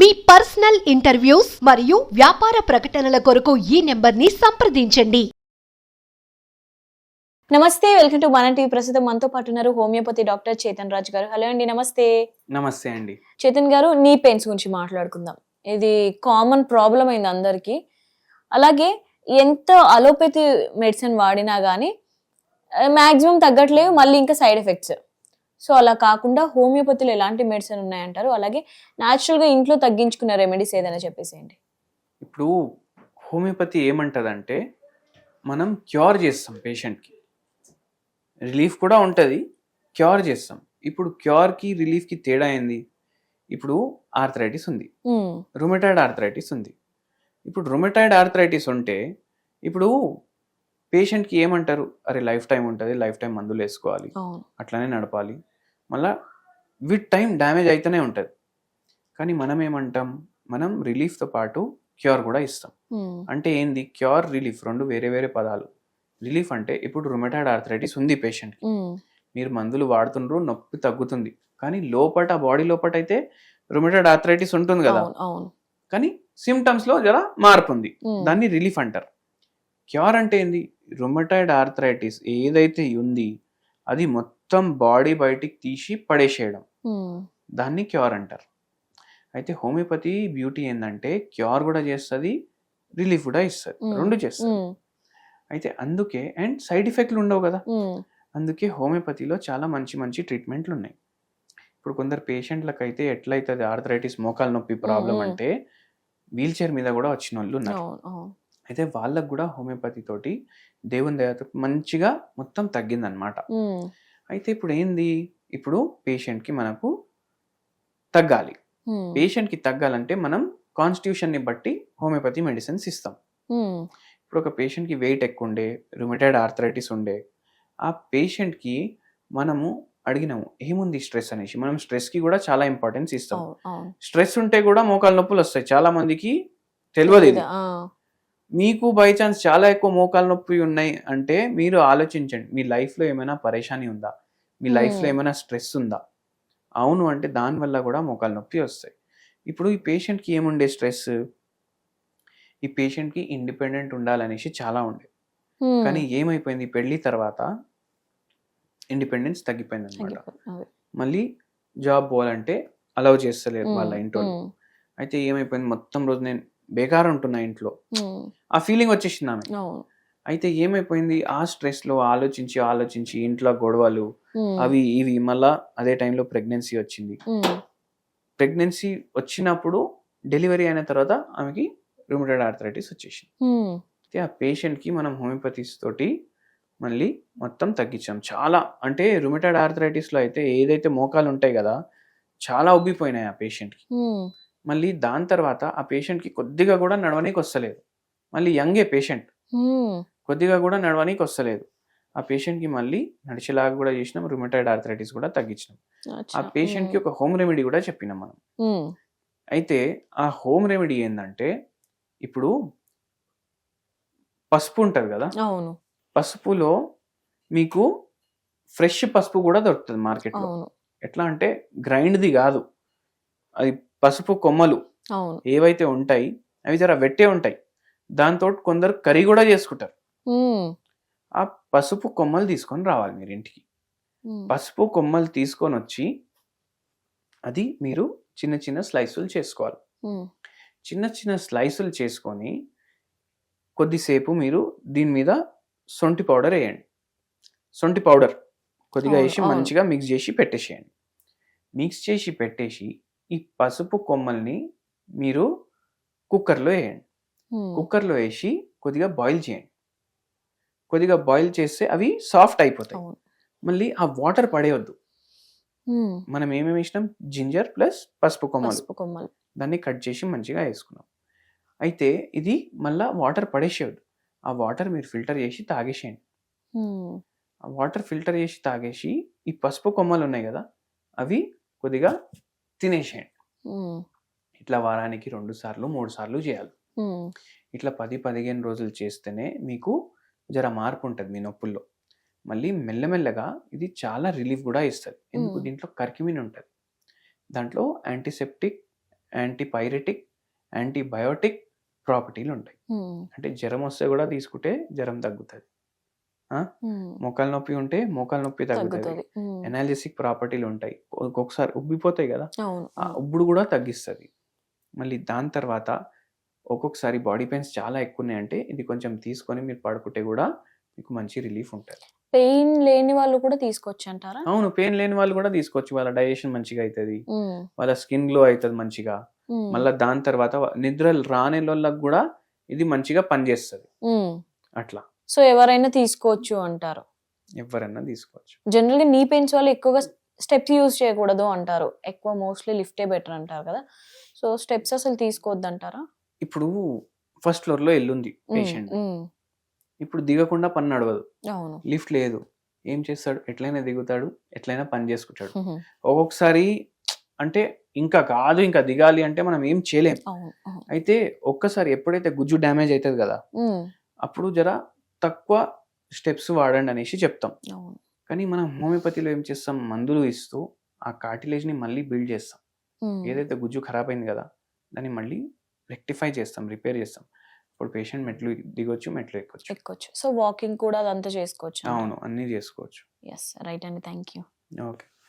మీ personal interviews మరియు వ్యాపార ప్రకటనల కొరకు ఈ నెంబర్ని సంప్రదించండి. నమస్తే వెల్కమ్ టు మన టీవీ. ప్రస్తుతం మనతో పాటు ఉన్నారు హోమియోపతి డాక్టర్ చేతన్ రాజ్ గారు. హలో అండి నమస్తే. నమస్తే అండి. చేతన్ గారు నీ పెయిన్స్ గురించి మాట్లాడుకుందాం. ఇది కామన్ ప్రాబ్లం అయింది అందరికి. అలాగే ఎంత అలోపతి మెడిసిన్ వాడినా కానీ మాక్సిమం తగ్గట్లేవు మళ్ళీ ఇంకా సైడ్ ఎఫెక్ట్స్. సో అలా కాకుండా హోమియోపతిలో ఎలాంటి మెడిసిన్ ఉన్నాయంటారు? అలాగే న్యాచురల్గా ఇంట్లో తగ్గించుకున్న రెమెడీస్ ఏదైనా చెప్పేసేయండి. ఇప్పుడు హోమియోపతి ఏమంటదంటే మనం క్యూర్ చేస్తాం పేషెంట్కి రిలీఫ్ కూడా ఉంటుంది క్యూర్ చేస్తాం. ఇప్పుడు క్యూర్కి రిలీఫ్కి తేడా ఏంది? ఇప్పుడు ఆర్థరైటిస్ ఉంది. రొమెటాయిడ్ ఆర్థరైటిస్ ఉంది. ఇప్పుడు రొమెటాయిడ్ ఆర్థరైటిస్ ఉంటే ఇప్పుడు పేషెంట్కి ఏమంటారు? అరే లైఫ్ టైం ఉంటుంది లైఫ్ టైం మందులు వేసుకోవాలి. అట్లనే నడపాలి. మళ్ళా విత్ టైం డ్యామేజ్ అయితేనే ఉంటుంది. కానీ మనం ఏమంటాం? మనం రిలీఫ్తో పాటు క్యూర్ కూడా ఇస్తాం. అంటే ఏంది? క్యూర్ రిలీఫ్ రెండు వేరే వేరే పదాలు. రిలీఫ్ అంటే ఇప్పుడు రుమెటాయిడ్ ఆర్థరైటిస్ ఉంది పేషెంట్కి ఉమ్, మీరు మందులు వాడుతుండ్రు నొప్పి తగ్గుతుంది. కానీ లోపట బాడీ లోపట అయితే రుమెటాయిడ్ ఆర్థరైటిస్ ఉంటుంది కదా. కానీ సిమ్టమ్స్లో జర మార్పు ఉంది దాన్ని రిలీఫ్ అంటారు. క్యూర్ అంటే ఏంది? రుమటాయిడ్ ఆర్థరైటిస్ ఏదైతే ఉంది అది మొత్తం బాడీ బయటికి తీసి పడేసేయడం. దాన్ని క్యూర్ అంటారు. అయితే హోమియోపతి బ్యూటీ ఏంటంటే క్యూర్ కూడా చేస్తుంది రిలీఫ్ కూడా ఇస్తుంది. రెండు చేస్తుంది. అయితే అందుకే అండ్ సైడ్ ఎఫెక్ట్లు ఉండవు కదా? అందుకే హోమియోపతిలో చాలా మంచి మంచి ట్రీట్మెంట్లు ఉన్నాయి. ఇప్పుడు కొందరు పేషెంట్లకు అయితే ఎట్లయితుంది ఆర్థరైటిస్ మోకాలు నొప్పి ప్రాబ్లం. అంటే వీల్ చైర్ మీద కూడా వచ్చిన వాళ్ళు ఉన్నారు అయితే వాళ్ళకు కూడా హోమియోపతి తోటి దేవుని దయతో మంచిగా మొత్తం తగ్గిందనమాట అయితే ఇప్పుడు ఏంది ఇప్పుడు పేషెంట్కి మనకు తగ్గాలి. పేషెంట్కి తగ్గాలంటే మనం కాన్స్టిట్యూషన్ని బట్టి హోమియోపతి మెడిసిన్స్ ఇస్తాం. ఇప్పుడు ఒక పేషెంట్కి వెయిట్ ఎక్కువ ఉండే రుమిటైడ్ ఆర్థరైటిస్ ఉండే ఆ పేషెంట్కి మనము అడిగినాము ఏముంది స్ట్రెస్ అనేసి? మనం స్ట్రెస్కి కూడా చాలా ఇంపార్టెన్స్ ఇస్తాం. స్ట్రెస్ ఉంటే కూడా మోకాలు నొప్పులు వస్తాయి. చాలా మందికి తెలియదు ఇది. మీకు బై ఛాన్స్ చాలా ఎక్కువ మోకాలు నొప్పి ఉన్నాయి అంటే మీరు ఆలోచించండి. మీ లైఫ్లో ఏమైనా పరేషాని ఉందా? మీ లైఫ్లో. ఏమైనా స్ట్రెస్ ఉందా? అవును అంటే దానివల్ల కూడా మోకాలు నొప్పి వస్తాయి. ఇప్పుడు ఈ పేషెంట్కి ఏముండే స్ట్రెస్? ఈ పేషెంట్కి ఇండిపెండెంట్ ఉండాలనేసి చాలా ఉండే. కానీ ఏమైపోయింది? పెళ్ళి తర్వాత ఇండిపెండెన్స్ తగ్గిపోయింది అనమాట. మళ్ళీ జాబ్ పోవాలంటే అలౌ చేస్తలేరు వాళ్ళ ఇంట్లో అయితే ఏమైపోయింది? మొత్తం రోజు నేను బేకార్ ఉంటున్నా ఇంట్లో. ఆ ఫీలింగ్ వచ్చేసింది ఆమె అయితే ఏమైపోయింది? ఆ స్ట్రెస్లో ఆలోచించి ఆలోచించి ఇంట్లో గొడవలు అవి ఇవి మళ్ళా అదే టైంలో ప్రెగ్నెన్సీ వచ్చింది. ప్రెగ్నెన్సీ వచ్చినప్పుడు డెలివరీ అయిన తర్వాత ఆమెకి రుమిటెడ్ ఆర్థరైటిస్ వచ్చేసింది. అయితే ఆ పేషెంట్కి మనం హోమియోపతిస్ తోటి మళ్ళీ మొత్తం తగ్గించాం. చాలా అంటే రుమిటెడ్ ఆర్థరైటిస్లో అయితే ఏదైతే మోకాలు ఉంటాయి కదా చాలా ఉబ్బిపోయినాయి ఆ పేషెంట్కి మళ్ళీ దాని తర్వాత ఆ పేషెంట్కి కొద్దిగా కూడా నడవనీకి వస్తలేదు. మళ్ళీ యంగే పేషెంట్. కొద్దిగా కూడా నడవనీకి వస్తలేదు. ఆ పేషెంట్కి మళ్ళీ నడిచేలాగా కూడా చేసినాం రుమటైడ్ ఆర్థరైటిస్ కూడా తగ్గించినాం. ఆ పేషెంట్కి ఒక హోమ్ రెమెడీ కూడా చెప్పినాం మనం. అయితే ఆ హోమ్ రెమెడీ ఏంటంటే ఇప్పుడు పసుపు ఉంటుంది కదా? అవును. పసుపులో మీకు ఫ్రెష్ పసుపు కూడా దొరుకుతుంది మార్కెట్లో ఎట్లా అంటే గ్రైండ్ది కాదు. అది పసుపు కొమ్మలు ఏవైతే ఉంటాయి అవి జర వెట్టే ఉంటాయి. దాంతో కొందరు కర్రీ కూడా చేసుకుంటారు. ఉమ్, ఆ పసుపు కొమ్మలు తీసుకొని రావాలి మీరు ఇంటికి. ఉమ్, పసుపు కొమ్మలు తీసుకొని వచ్చి అది మీరు చిన్న చిన్న స్లైసులు చేసుకోవాలి. ఉమ్, చిన్న చిన్న స్లైసులు చేసుకొని కొద్దిసేపు మీరు దీని మీద సొంటి పౌడర్ వేయండి. సొంటి పౌడర్ కొద్దిగా అవును, వేసి అవును. మంచిగా మిక్స్ చేసి పెట్టేసేయండి. మిక్స్ చేసి పెట్టేసి ఈ పసుపు కొమ్మల్ని మీరు కుక్కర్లో వేయండి. ఉమ్, కుక్కర్లో వేసి కొద్దిగా బాయిల్ చేయండి. కొద్దిగా బాయిల్ చేస్తే అవి సాఫ్ట్ అయిపోతాయి. మళ్ళీ ఆ వాటర్ పడేయొద్దు. మనం ఏమేమి వేసినాం? జింజర్ ప్లస్ పసుపు కొమ్మలు. కొమ్మలు. దాన్ని కట్ చేసి మంచిగా వేసుకున్నాం. అయితే ఇది మళ్ళా వాటర్ పడేసేయద్దు. ఆ వాటర్ మీరు ఫిల్టర్ చేసి తాగేసేయండి. ఆ వాటర్ ఫిల్టర్ చేసి తాగేసి ఈ పసుపు కొమ్మలు ఉన్నాయి కదా అవి కొద్దిగా తినేసేయండి. ఇట్లా వారానికి రెండు సార్లు మూడు సార్లు చేయాలి. ఇట్లా పది పదిహేను రోజులు చేస్తేనే మీకు జర మార్పు ఉంటుంది మీ నొప్పుల్లో. మళ్ళీ మెల్లమెల్లగా ఇది చాలా రిలీఫ్ కూడా ఇస్తుంది. ఎందుకు. దీంట్లో కర్కిమిన్ ఉంటుంది దాంట్లో యాంటీసెప్టిక్ యాంటీపైరెటిక్ యాంటీబయోటిక్ ప్రాపర్టీలు ఉంటాయి అంటే జ్వరం వస్తే కూడా తీసుకుంటే జ్వరం తగ్గుతుంది. మోకాలు నొప్పి ఉంటే మోకాలు నొప్పి తగ్గుతుంది. ఎనాలిసిక్ ప్రాపర్టీలు ఉంటాయి ఒక్కొక్కసారి ఉబ్బిపోతాయి కదా? ఆ ఉబ్బుడు కూడా తగ్గిస్తుంది. మళ్ళీ దాని తర్వాత ఒక్కొక్కసారి బాడీ పెయిన్స్ చాలా ఎక్కువ ఉన్నాయంటే ఇది కొంచెం తీసుకొని మీరు పడుకుంటే కూడా మీకు మంచి రిలీఫ్ ఉంటుంది. పెయిన్ లేని వాళ్ళు కూడా తీసుకోవచ్చు అంటారా అవును పెయిన్ లేని వాళ్ళు కూడా తీసుకోవచ్చు. వాళ్ళ డైజెషన్ మంచిగా అవుతుంది వాళ్ళ స్కిన్ గ్లో అవుతుంది మంచిగా. మళ్ళీ దాని తర్వాత నిద్ర రాని వాళ్ళకి కూడా ఇది మంచిగా పనిచేస్తుంది. అట్లా. సో ఎవరైనా తీసుకోవచ్చు అంటారు? ఎవరైనా తీసుకోవచ్చు. జనరల్గా నీ పెయిన్స్ వాళ్ళు ఎక్కువగా స్టెప్స్ యూజ్ చేయకూడదు అంటారు. ఎక్కువ మోస్ట్లీ లిఫ్టే బెటర్ అంటారు కదా. సో స్టెప్స్ అసలు తీసుకోవద్దు అంటారా ఇప్పుడు ఫస్ట్ ఫ్లోర్లో ఎల్లుంది పేషెంట్ ఇప్పుడు దిగకుండా పని నడవదు. లిఫ్ట్ లేదు. ఏం చేస్తాడు? ఎట్లయినా దిగుతాడు ఎట్లయినా పని చేసుకుంటాడు. ఒక్కొక్కసారి అంటే ఇంకా కాదు ఇంకా దిగాలి అంటే మనం ఏం చేయలేం. అయితే ఒక్కసారి ఎప్పుడైతే గుజ్జు డ్యామేజ్ అవుతుంది కదా అప్పుడు జర తక్కువ స్టెప్స్ వాడండి అనేసి చెప్తాం. కానీ మనం హోమియోపతిలో ఏం చేస్తాం? మందులు ఇస్తూ ఆ cartilage ని మళ్ళీ బిల్డ్ చేస్తాం. ఏదైతే గుజ్జు ఖరాబ్ అయింది కదా దాన్ని మళ్ళీ రెక్టిఫై చేస్తాం రిపేర్ చేస్తాం. ఇప్పుడు పేషెంట్ మెట్లు దిగొచ్చు మెట్లు ఎక్కొచ్చు. ఎక్కొచ్చు. సో వాకింగ్ కూడా అదంతా చేసుకోవచ్చు? అవును అన్నీ చేసుకోవచ్చు. ఎస్ రైట్ అండి. Thank you okay.